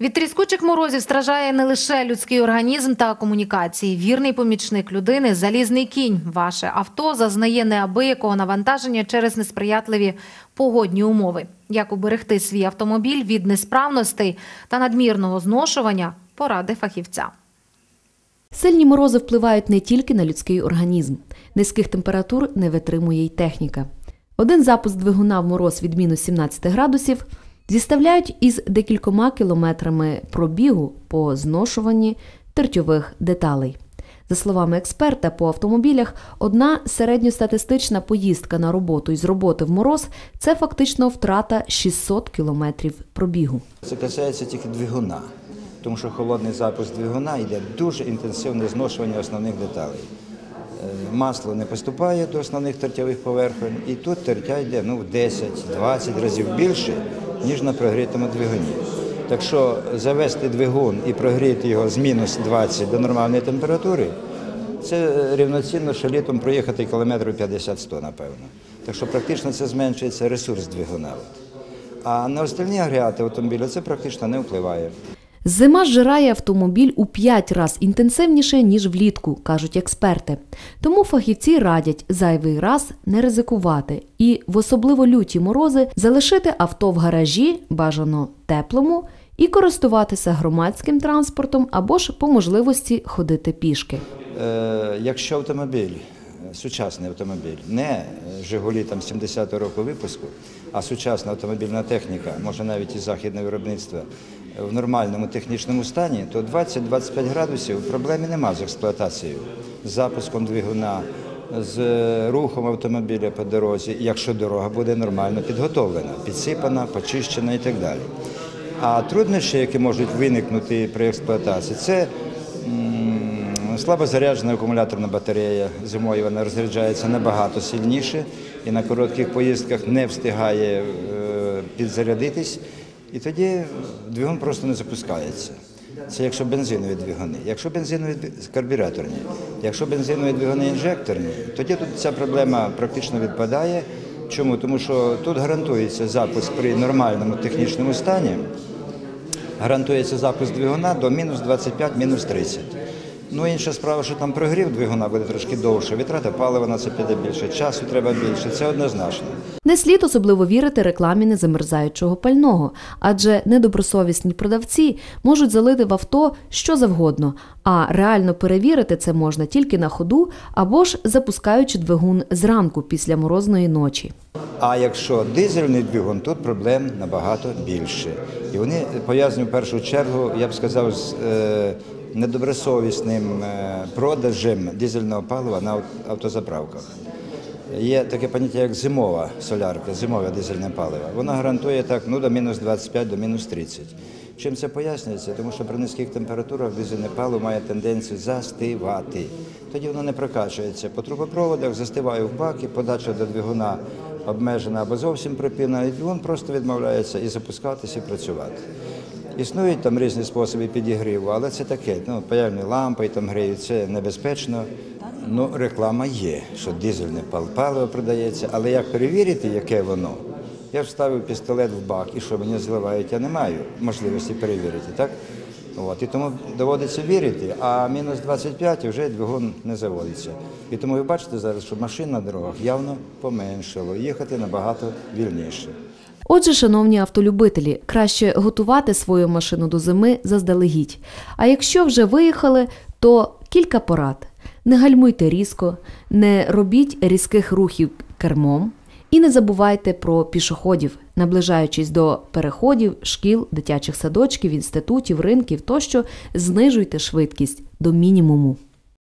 Від тріскучих морозів страждає не лише людський організм та комунікації. Вірний помічник людини залізний кінь. Ваше авто зазнає неабиякого навантаження через несприятливі погодні умови. Як уберегти свій автомобіль від несправностей та надмірного зношування поради фахівця. Сильні морози впливають не тільки на людський організм. Низьких температур не витримує й техніка. Один запуск двигуна в мороз від мінус 17 градусів зіставляють із декількома кілометрами пробігу по зношуванні тертьових деталей. За словами експерта по автомобілях, одна середньостатистична поїздка на роботу із роботи в мороз це фактично втрата 600 кілометрів пробігу. Це касається тільки двигуна, тому що холодний запуск двигуна йде дуже інтенсивне зношування основних деталей. Е, Масло не поступає до основних тертєвих поверхонь, і тут тертя йде ну, в 10-20 разів більше, ніж на прогрітому двигуні. Так що завести двигун і прогріти його з мінус 20 до нормальної температури, це рівноцінно, що літом проїхати кілометрів 50-100, напевно. Так що практично це зменшується ресурс двигуна. А на остальні агрегати автомобіля це практично не впливає. Зима зжирає автомобіль у 5 разів інтенсивніше, ніж влітку, кажуть експерти. Тому фахівці радять зайвий раз не ризикувати і в особливо люті морози залишити авто в гаражі, бажано теплому, і користуватися громадським транспортом або ж по можливості ходити пішки. Е, якщо автомобіль, е, сучасний автомобіль, не е, Жигулі там 70-го року випуску, а сучасна автомобільна техніка, може навіть і західне виробництво, в нормальному технічному стані, то 20-25 градусів проблеми нема з експлуатацією, з запуском двигуна, з е, рухом автомобіля по дорозі, якщо дорога буде нормально підготовлена, підсипана, почищена і так далі. А труднощі, які можуть виникнути при експлуатації, це слабо заряджена акумуляторна батарея. Зимою вона розряджається набагато сильніше і на коротких поїздках не встигає е, підзарядитись. І тоді двигун просто не запускається. Це якщо бензинові двигуни. Якщо бензинові карбюраторні, якщо бензинові двигуни інжекторні, тоді тут ця проблема практично відпадає. Чому? Тому що тут гарантується запуск при нормальному технічному стані, гарантується запуск двигуна до мінус 25, мінус 30. Ну, інша справа, що там прогрів двигуна буде трошки довше, витрата палива на це піде більше, часу треба більше, це однозначно. Не слід особливо вірити рекламі незамерзаючого пального, адже недобросовісні продавці можуть залити в авто що завгодно, а реально перевірити це можна тільки на ходу або ж запускаючи двигун зранку після морозної ночі. А якщо дизельний двигун, тут проблем набагато більше. І вони пов'язані в першу чергу, я б сказав, з е, недобросовісним е, продажем дизельного палива на автозаправках. Є таке поняття, як зимова солярка, зимове дизельне паливо. Воно гарантує так ну, до мінус 25, до мінус 30. Чим це пояснюється? Тому що при низьких температурах дизельне паливо має тенденцію застивати. Тоді воно не прокачується по трубопроводах, застиває в баки, подача до двигуна обмежена або зовсім припинена, і двигун просто відмовляється і запускатися, і працювати. Існують там різні способи підігріву, але це таке. Ну, паяльні лампи там гріють, це небезпечно. Ну, реклама є, що дизельне паливо продається, але як перевірити, яке воно? Я вставив пістолет в бак, і що мені зливають, я не маю можливості перевірити, так? От, і тому доводиться вірити, а мінус 25 вже двигун не заводиться. І тому ви бачите зараз, що машин на дорогах явно поменшало, їхати набагато вільніше. Отже, шановні автолюбителі, краще готувати свою машину до зими заздалегідь. А якщо вже виїхали, то кілька порад: не гальмуйте різко, не робіть різких рухів кермом і не забувайте про пішоходів, наближаючись до переходів, шкіл, дитячих садочків, інститутів, ринків тощо, знижуйте швидкість до мінімуму.